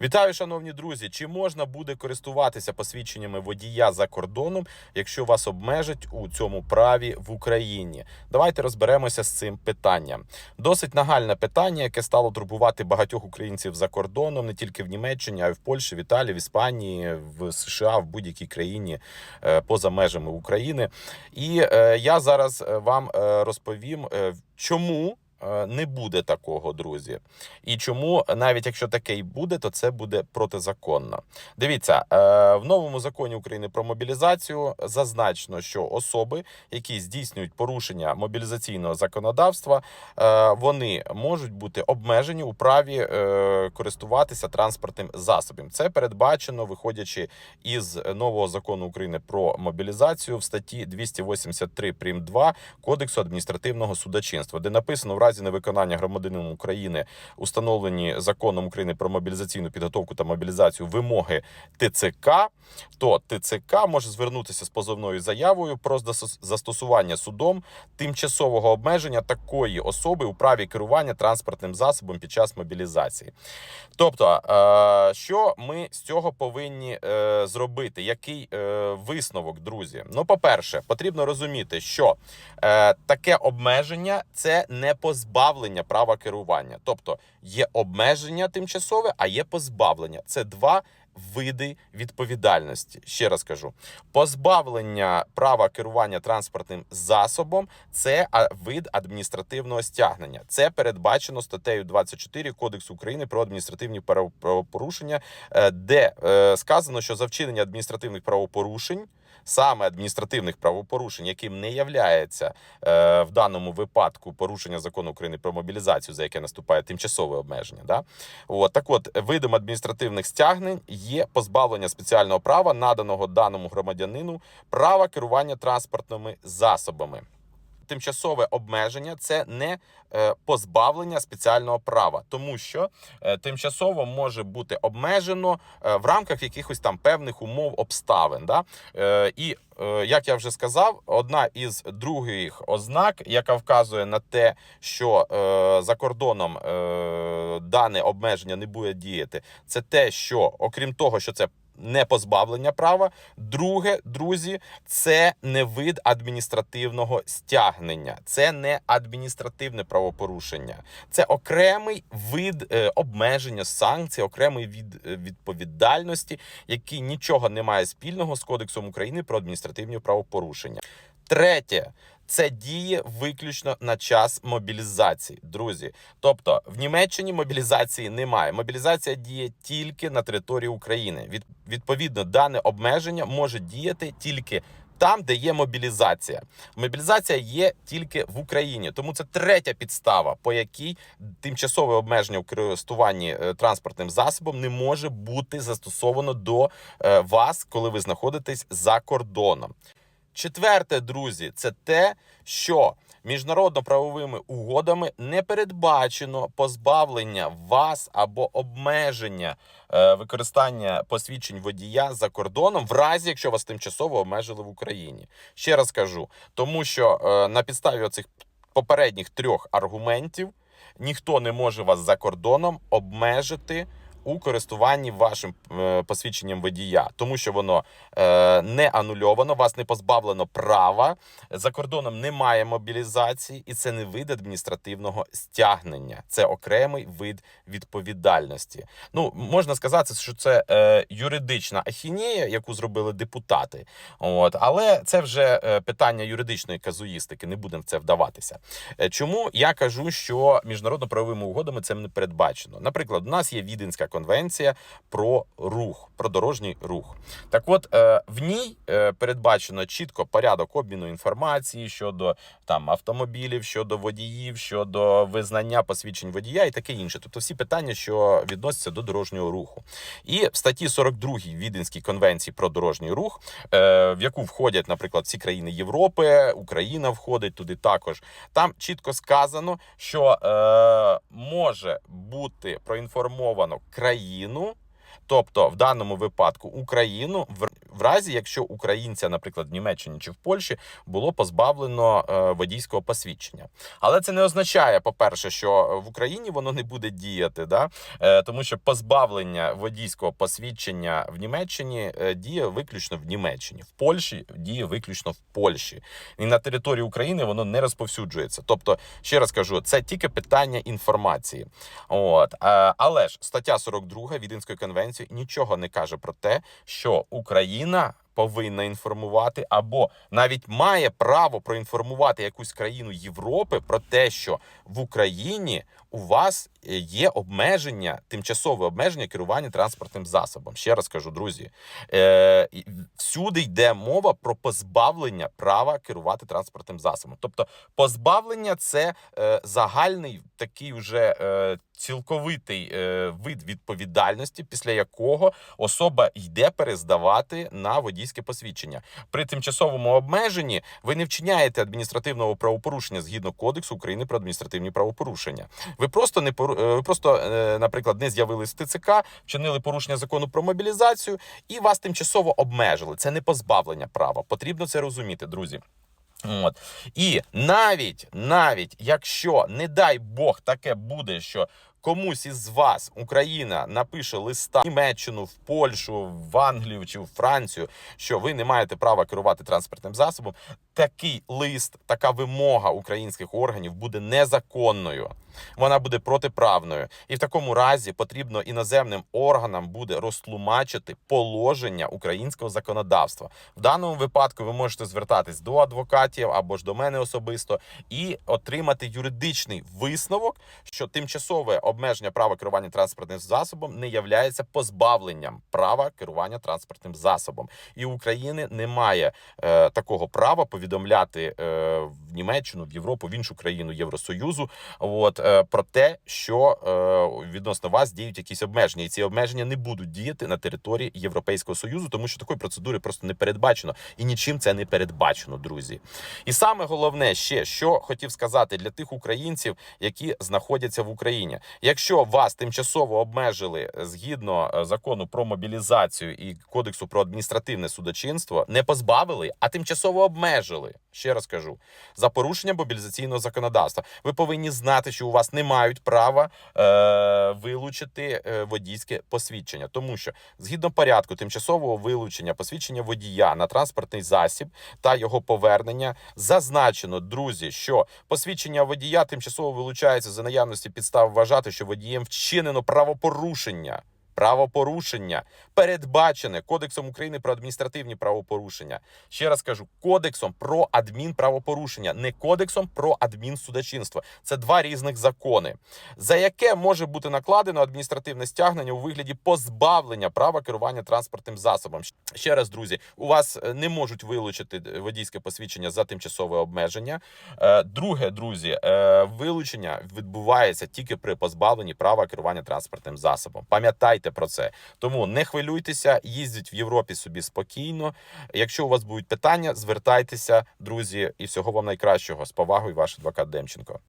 Вітаю, шановні друзі! Чи можна буде користуватися посвідченнями водія за кордоном, якщо вас обмежать у цьому праві в Україні? Давайте розберемося з цим питанням. Досить нагальне питання, яке стало турбувати багатьох українців за кордоном, не тільки в Німеччині, а й в Польщі, в Італії, в Іспанії, в США, в будь-якій країні е, поза межами України. І е, я зараз е, вам розповім, чому. Е, Не буде такого, друзі, і чому навіть якщо таке і буде, то це буде протизаконно. Дивіться е, в новому законі України про мобілізацію зазначено, що особи, які здійснюють порушення мобілізаційного законодавства, е, вони можуть бути обмежені у праві користуватися транспортним засобом. Це передбачено, виходячи із нового закону України про мобілізацію в статті 283 прим. 2 Кодексу адміністративного судочинства, де написано в разі невиконання громадянином України установлені законом України про мобілізаційну підготовку та мобілізацію вимоги ТЦК, то ТЦК може звернутися з позовною заявою про застосування судом тимчасового обмеження такої особи у праві керування транспортним засобом під час мобілізації. Тобто, е, що ми з цього повинні е, зробити? Який е, висновок, друзі? Ну, по-перше, потрібно розуміти, що таке обмеження це не позбавлення права керування. Тобто є обмеження тимчасове, а є позбавлення. Це два. Види відповідальності. Ще раз кажу: позбавлення права керування транспортним засобом це вид адміністративного стягнення. Це передбачено статтею 24 Кодексу України про адміністративні право- правопорушення, е, де е, сказано, що за вчинення адміністративних правопорушень. Саме адміністративних правопорушень, яким не являється е, в даному випадку порушення закону України про мобілізацію, за яке наступає тимчасове обмеження. Да? От так, от видом адміністративних стягнень є позбавлення спеціального права, наданого даному громадянину права керування транспортними засобами. Тимчасове обмеження це не е, позбавлення спеціального права, тому що е, тимчасово може бути обмежено е, в рамках якихось там певних умов обставин. Да? І як я вже сказав, одна із других ознак, яка вказує на те, що за кордоном дане обмеження не буде діяти, це те, що окрім того, що це не позбавлення права. Друге, друзі, це не вид адміністративного стягнення, це не адміністративне правопорушення, це окремий вид е, обмеження санкцій, окремий від е, відповідальності, який нічого не має спільного з Кодексом України про адміністративні правопорушення. Третє. Це діє виключно на час мобілізації, друзі. Тобто в Німеччині мобілізації немає. Мобілізація діє тільки на території України. Від, відповідно, дане обмеження може діяти тільки там, де є мобілізація. Мобілізація є тільки в Україні, тому це третя підстава, по якій тимчасове обмеження у користуванні е, транспортним засобом не може бути застосовано до е, вас, коли ви знаходитесь за кордоном. Четверте, друзі, це те, що міжнародно-правовими угодами не передбачено позбавлення вас або обмеження е, використання посвідчень водія за кордоном, в разі якщо вас тимчасово обмежили в Україні. Ще раз кажу, тому що е, на підставі оцих попередніх трьох аргументів ніхто не може вас за кордоном обмежити. У користуванні вашим е, посвідченням водія, тому що воно е, не анульовано, вас не позбавлено права. За кордоном немає мобілізації, і це не вид адміністративного стягнення. Це окремий вид відповідальності. Ну можна сказати, що це е, юридична ахінея, яку зробили депутати. От, але це вже питання юридичної казуїстики. Не будемо в це вдаватися. Чому я кажу, що міжнародно-правовими угодами це не передбачено? Наприклад, у нас є Віденська конвенція про рух, про дорожній рух. Так, от е, в ній е, передбачено чітко порядок обміну інформації щодо там автомобілів, щодо водіїв, щодо визнання посвідчень водія і таке інше. Тобто всі питання, що відносяться до дорожнього руху. І в статті 42 Віденській конвенції про дорожній рух, е, в яку входять, наприклад, всі країни Європи, Україна входить туди також. Там чітко сказано, що е, може бути проінформовано країну. Тобто, в даному випадку Україну в, в разі, якщо українця, наприклад, в Німеччині чи в Польщі було позбавлено е, водійського посвідчення. Але це не означає, по-перше, що в Україні воно не буде діяти, да? е, тому що позбавлення водійського посвідчення в Німеччині е, діє виключно в Німеччині, в Польщі діє виключно в Польщі, і на території України воно не розповсюджується. Тобто, ще раз кажу, це тільки питання інформації. От але ж стаття 42 Віденської конвенції нічого не каже про те, що Україна війна. Повинна інформувати або навіть має право проінформувати якусь країну Європи про те, що в Україні у вас е, є обмеження, тимчасове обмеження керування транспортним засобом. Ще раз кажу, друзі, е, всюди йде мова про позбавлення права керувати транспортним засобом. Тобто, позбавлення це е, загальний такий уже е, цілковитий е, вид відповідальності, після якого особа йде перездавати на водійське посвідчення. При тимчасовому обмеженні ви не вчиняєте адміністративного правопорушення згідно кодексу України про адміністративні правопорушення. Ви просто не е, ви просто, е, наприклад, не з'явились в ТЦК, вчинили порушення закону про мобілізацію і вас тимчасово обмежили. Це не позбавлення права. Потрібно це розуміти, друзі. От і навіть навіть якщо не дай Бог таке буде, що комусь із вас Україна напише листа в Німеччину, в Польщу, в Англію чи в Францію, що ви не маєте права керувати транспортним засобом, такий лист, така вимога українських органів буде незаконною. Вона буде протиправною, і в такому разі потрібно іноземним органам буде розтлумачити положення українського законодавства. В даному випадку ви можете звертатись до адвокатів або ж до мене особисто і отримати юридичний висновок, що тимчасове обмеження права керування транспортним засобом не являється позбавленням права керування транспортним засобом, і України немає е, такого права повідомляти е, в Німеччину, в Європу, в іншу країну Євросоюзу. От е, про те, що е, відносно вас діють якісь обмеження, і ці обмеження не будуть діяти на території Європейського союзу, тому що такої процедури просто не передбачено і нічим це не передбачено, друзі. І саме головне ще що хотів сказати для тих українців, які знаходяться в Україні. Якщо вас тимчасово обмежили згідно е, закону про мобілізацію і кодексу про адміністративне судочинство, не позбавили, а тимчасово обмежили. Ще раз кажу, за порушення мобілізаційного законодавства. Ви повинні знати, що у вас не мають права е, вилучити е, водійське посвідчення, тому що згідно порядку тимчасового вилучення посвідчення водія на транспортний засіб та його повернення зазначено, друзі, що посвідчення водія тимчасово вилучається за наявності підстав вважати, що водієм вчинено правопорушення. Правопорушення передбачене Кодексом України про адміністративні правопорушення. Ще раз кажу, кодексом про адмінправопорушення, не кодексом про адмінсудочинство. Це два різних закони, за яке може бути накладено адміністративне стягнення у вигляді позбавлення права керування транспортним засобом. Ще раз, друзі, у вас е, не можуть вилучити водійське посвідчення за тимчасове обмеження. Е, Друге, друзі, е, вилучення відбувається тільки при позбавленні права керування транспортним засобом. Пам'ятайте про це. Тому не хвилюйтеся, їздіть в Європі собі спокійно. Якщо у вас будуть питання, звертайтеся, друзі, і всього вам найкращого. З повагою, ваш адвокат Демченко.